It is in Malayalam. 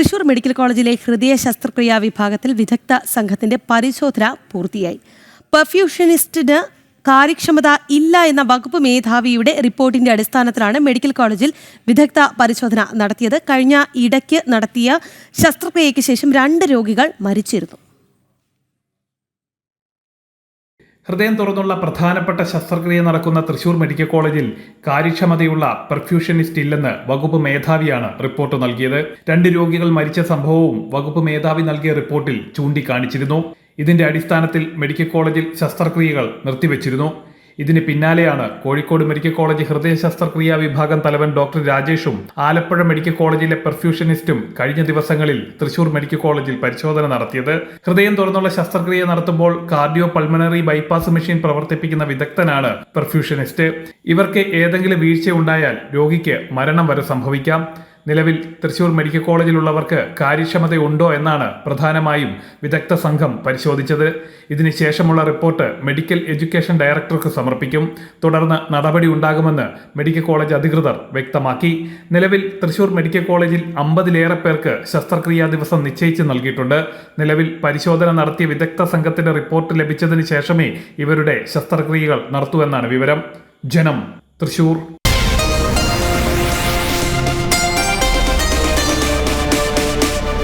തൃശൂർ മെഡിക്കൽ കോളേജിലെ ഹൃദയ ശസ്ത്രക്രിയാ വിഭാഗത്തിൽ വിദഗ്ധ സംഘത്തിന്റെ പരിശോധന പൂർത്തിയായി. പെർഫ്യൂഷനിസ്റ്റിന് കാര്യക്ഷമത ഇല്ല എന്ന വകുപ്പ് മേധാവിയുടെ റിപ്പോർട്ടിന്റെ അടിസ്ഥാനത്തിലാണ് മെഡിക്കൽ കോളേജിൽ വിദഗ്ധ പരിശോധന നടത്തിയത്. കഴിഞ്ഞ ഇടയ്ക്ക് നടത്തിയ ശസ്ത്രക്രിയയ്ക്ക് ശേഷം രണ്ട് രോഗികൾ മരിച്ചിരുന്നു. ഹൃദയം തുറന്നുള്ള പ്രധാനപ്പെട്ട ശസ്ത്രക്രിയ നടക്കുന്ന തൃശൂർ മെഡിക്കൽ കോളേജിൽ കാര്യക്ഷമതയുള്ള പെർഫ്യൂഷനിസ്റ്റ് ഇല്ലെന്ന് വകുപ്പ് മേധാവിയാണ് റിപ്പോർട്ട് നൽകിയത്. രണ്ട് രോഗികൾ മരിച്ച സംഭവവും വകുപ്പ് മേധാവി നൽകിയ റിപ്പോർട്ടിൽ ചൂണ്ടിക്കാണിച്ചിരുന്നു. ഇതിന്റെ അടിസ്ഥാനത്തിൽ മെഡിക്കൽ കോളേജിൽ ശസ്ത്രക്രിയകൾ നിർത്തിവച്ചിരുന്നു. ഇതിന് പിന്നാലെയാണ് കോഴിക്കോട് മെഡിക്കൽ കോളേജ് ഹൃദയ ശസ്ത്രക്രിയാ വിഭാഗം തലവൻ ഡോക്ടർ രാജേഷും ആലപ്പുഴ മെഡിക്കൽ കോളേജിലെ പെർഫ്യൂഷനിസ്റ്റും കഴിഞ്ഞ ദിവസങ്ങളിൽ തൃശൂർ മെഡിക്കൽ കോളേജിൽ പരിശോധന നടത്തിയത്. ഹൃദയം തുറന്നുള്ള ശസ്ത്രക്രിയ നടത്തുമ്പോൾ കാർഡിയോ പൾമണറി ബൈപ്പാസ് മെഷീൻ പ്രവർത്തിപ്പിക്കുന്ന വിദഗ്ധനാണ് പെർഫ്യൂഷനിസ്റ്റ്. ഇവർക്ക് ഏതെങ്കിലും വീഴ്ച ഉണ്ടായാൽ രോഗിക്ക് മരണം വരെ സംഭവിക്കാം. നിലവിൽ തൃശൂർ മെഡിക്കൽ കോളേജിലുള്ളവർക്ക് കാര്യക്ഷമതയുണ്ടോ എന്നാണ് പ്രധാനമായും വിദഗ്ധ സംഘം പരിശോധിച്ചത്. ഇതിനുശേഷമുള്ള റിപ്പോർട്ട് മെഡിക്കൽ എഡ്യൂക്കേഷൻ ഡയറക്ടർക്ക് സമർപ്പിക്കും. തുടർന്ന് നടപടി ഉണ്ടാകുമെന്ന് മെഡിക്കൽ കോളേജ് അധികൃതർ വ്യക്തമാക്കി. നിലവിൽ തൃശൂർ മെഡിക്കൽ കോളേജിൽ അമ്പതിലേറെ പേർക്ക് ശസ്ത്രക്രിയാ ദിവസം നിശ്ചയിച്ച് നൽകിയിട്ടുണ്ട്. നിലവിൽ പരിശോധന നടത്തിയ വിദഗ്ധ സംഘത്തിന്റെ റിപ്പോർട്ട് ലഭിച്ചതിന് ശേഷമേ ഇവരുടെ ശസ്ത്രക്രിയകൾ നടത്തുവെന്നാണ് വിവരം. ജനം തൃശൂർ.